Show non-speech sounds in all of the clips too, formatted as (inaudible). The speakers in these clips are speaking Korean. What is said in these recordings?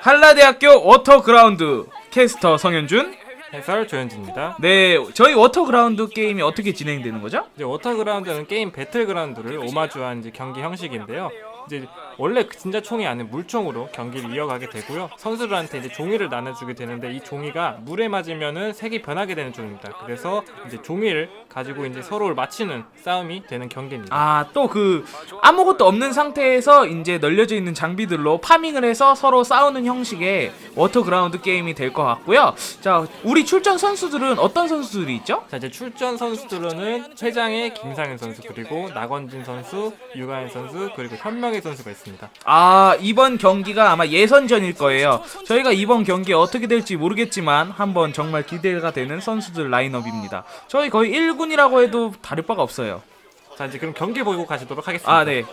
한라대학교 워터그라운드 캐스터 성현준. 해설 조현진입니다. 네, 저희 워터그라운드 게임이 어떻게 진행되는 거죠? 이제 워터그라운드는 게임 배틀그라운드를 오마주한 이제 경기 형식인데요. 이제 원래 그 진짜 총이 아닌 물총으로 경기를 이어가게 되고요. 선수들한테 이제 종이를 나눠주게 되는데 이 종이가 물에 맞으면은 색이 변하게 되는 종입니다. 그래서 이제 종이를 가지고 이제 서로를 맞히는 싸움이 되는 경기입니다. 아, 또 그 아무것도 없는 상태에서 이제 널려져 있는 장비들로 파밍을 해서 서로 싸우는 형식의 워터그라운드 게임이 될 것 같고요. 자, 우리 출전 선수들은 어떤 선수들이 있죠? 자 이제 출전 선수들은 회장의 김상현 선수 그리고 나건진 선수, 유가현 선수 그리고 현명 의 선수가 있습니다. 아, 이번 경기가 아마 예선전일 거예요. 저희가 이번 경기 어떻게 될지 모르겠지만 한번 정말 기대가 되는 선수들 라인업입니다. 저희 거의 1군이라고 해도 다를 바가 없어요. 자 이제 그럼 경기 보고 가시도록 하겠습니다. 아, 네.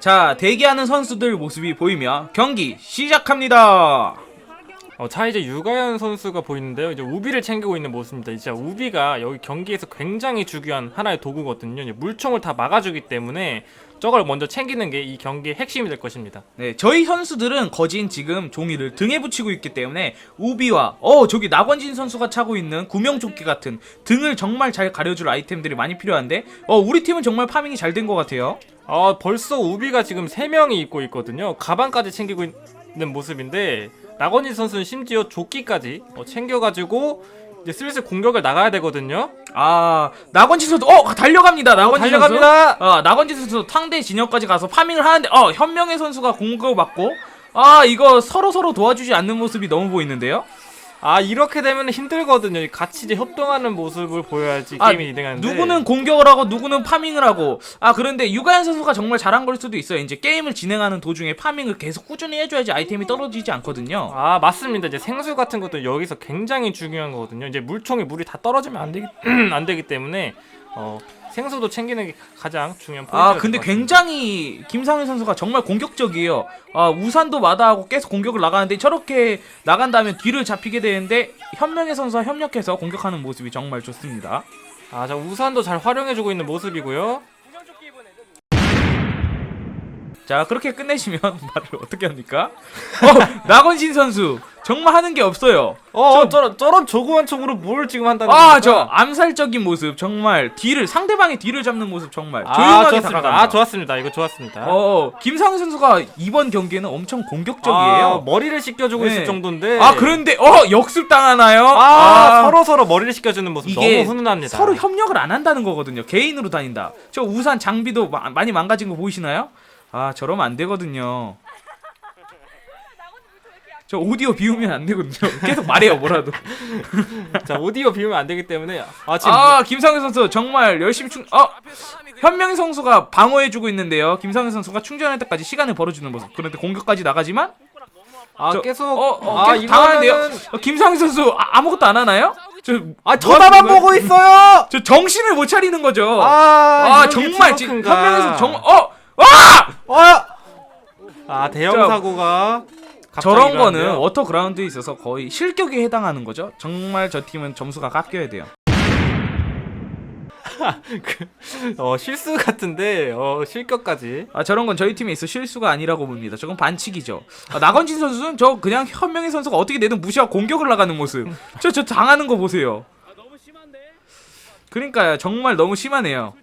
자, 대기하는 선수들 모습이 보이며 경기 시작합니다. 어, 자 이제 유가연 선수가 보이는데요. 이제 우비를 챙기고 있는 모습입니다. 이제 우비가 여기 경기에서 굉장히 중요한 하나의 도구거든요. 물총을 다 막아주기 때문에 저걸 먼저 챙기는 게 이 경기의 핵심이 될 것입니다. 네, 저희 선수들은 거진 지금 종이를 등에 붙이고 있기 때문에 우비와 어 저기 나권진 선수가 차고 있는 구명조끼 같은 등을 정말 잘 가려줄 아이템들이 많이 필요한데 어 우리 팀은 정말 파밍이 잘 된 것 같아요. 아 벌써 우비가 지금 3명이 입고 있거든요. 가방까지 챙기고 있는 모습인데 나건희 선수는 심지어 조끼까지 어, 챙겨가지고 이제 슬슬 공격을 나가야 되거든요. 아 나권진 선수 어 달려갑니다. 나권진 선수. 달려갑니다. 어 나권진 선수 상대 진영까지 가서 파밍을 하는데 어 현명의 선수가 공격을 받고 아 이거 서로 서로 도와주지 않는 모습이 너무 보이는데요. 아 이렇게 되면 힘들거든요. 같이 이제 협동하는 모습을 보여야지 아, 게임이 진행하는데 누구는 공격을 하고 누구는 파밍을 하고 아 그런데 유가연 선수가 정말 잘한 걸 수도 있어요 이제 게임을 진행하는 도중에 파밍을 계속 꾸준히 해줘야지 아이템이 떨어지지 않거든요 아 맞습니다. 이제 생수 같은 것도 여기서 굉장히 중요한 거거든요. 이제 물총에 물이 다 떨어지면 안 되기 (clears throat) 안 되기 때문에 어, 생수도 챙기는 게 가장 중요한 포인트가 아될 근데 것. 굉장히 김상현 선수가 정말 공격적이에요 아 우산도 마다하고 계속 공격을 나가는데 저렇게 나간다면 뒤를 잡히게 되는데 현명의 선수와 협력해서 공격하는 모습이 정말 좋습니다 아, 자 우산도 잘 활용해주고 있는 모습이고요. 자 그렇게 끝내시면 (laughs) 말을 어떻게 합니까? 어 나건신 선수 정말 하는 게 없어요 어, 저, 런 저런 조그만 총으로 뭘 지금 한다는 아? 저 암살적인 모습 정말 뒤를 상대방의 뒤를 잡는 모습 정말 아, 조용하게 좋았습니다. 다가간다. 아, 좋았습니다. 이거 좋았습니다. 어 김상현 선수가 이번 경기에는 엄청 아, 공격적이에요. 머리를 씻겨주고 네. 있을 정도인데. 아, 그런데 어 역습 당하나요? 아, 서로 서로 머리를 씻겨주는 모습 이게 너무 훈훈합니다. 서로 협력을 안 한다는 거거든요. 개인으로 다닌다. 저 우산 장비도 마- 많이 망가진 거 보이시나요? 아 저러면 안 되거든요. 저 오디오 비우면 안 되거든요. 계속 말해요 뭐라도. (laughs) 자 오디오 비우면 안 되기 때문에 아 지금 아 김상현 선수 정말 열심히 충. 어 현명희 선수가 방어해주고 있는데요. 김상현 선수가 충전할 때까지 시간을 벌어주는 모습. 그런데 공격까지 나가지만 아 저- 계속 어, 어 아 계속 당하는데요. 이거는 어, 김상현 선수 아, 아무것도 안 하나요? 저아뭐 쳐다만 거예요? 보고 있어요. 저 정신을 못 차리는 거죠. 아, 아, 이런 게 정말 지금. 현명에서 정말 어 와! 어! 아 대형 자, 사고가 갑자기 저런 거는 일어났네요. 워터 그라운드에 있어서 거의 실격에 해당하는 거죠. 정말 저 팀은 점수가 깎여야 돼요. (laughs) 어 실수 같은데 어 실격까지 아 저런 건 저희 팀에 있어 실수가 아니라고 봅니다. 저건 반칙이죠. 아, 나건진 선수는 저 그냥 현명희 선수가 어떻게 내든 무시하고 공격을 나가는 모습. 저 저 당하는 거 보세요. 그러니까요. 정말 너무 심하네요.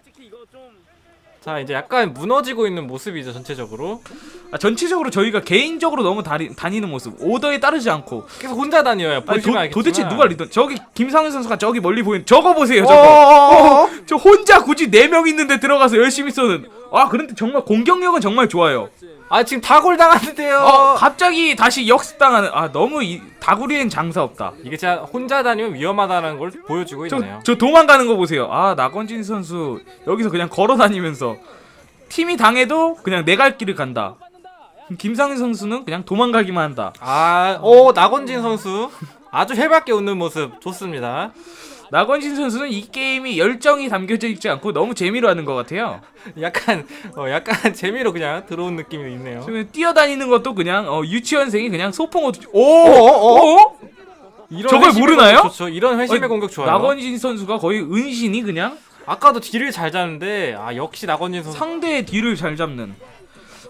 자 이제 약간 무너지고 있는 모습이죠 전체적으로 아, 전체적으로 저희가 개인적으로 너무 다니, 다니는 모습. 오더에 따르지 않고. 계속 혼자 다녀요 아니, 보시면 도, 알겠지만 도대체 누가 리더? 저기 김상현 선수가 저기 멀리 보이는 저거 보세요. 어, 저거. 어, 어. 저 혼자 굳이 4명 있는데 들어가서 열심히 쏘는 아 그런데 정말 공격력은 정말 좋아요 아 지금 다골 당하는데요. 어 갑자기 다시 역습당하는 아 너무 이, 다구리엔 장사 없다. 이게 진짜 혼자 다니면 위험하다는 걸 보여주고 있네요. 저, 저 도망가는 거 보세요. 아 나건진 선수 여기서 그냥 걸어 다니면서 팀이 당해도 그냥 내 갈 길을 간다. 김상현 선수는 그냥 도망가기만 한다. 아 오 나건진 선수 (laughs) 아주 해맑게 웃는 모습 좋습니다 나건진 선수는 이 게임이 열정이 담겨져 있지 않고 너무 재미로 하는 것 같아요 약간 어 약간 재미로 그냥 들어온 느낌이 있네요 지금 뛰어다니는 것도 그냥 어, 유치원생이 그냥 소풍 옷 어, 오! 오? 이런 저걸 모르나요? 좋죠. 이런 회심의 아니, 공격 좋아요. 나건진 선수가 거의 은신이 그냥 아까도 뒤를 잘 잡는데 아 역시 나건진 선수 상대의 뒤를 잘 잡는.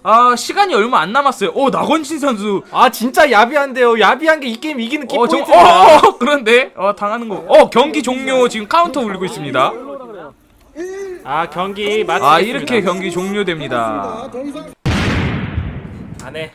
아 시간이 얼마 안 남았어요. 오 나건진 선수. 아 진짜 야비한데요. 야비한 게 이 게임 이기는 키 어, 저, 포인트입니다. 어, 어, 그런데 어 당하는 거. 어 경기 종료 지금 카운터 울리고 있습니다. 아 경기 마치겠습니다. 아 이렇게 경기 종료됩니다. 더 이상 안해.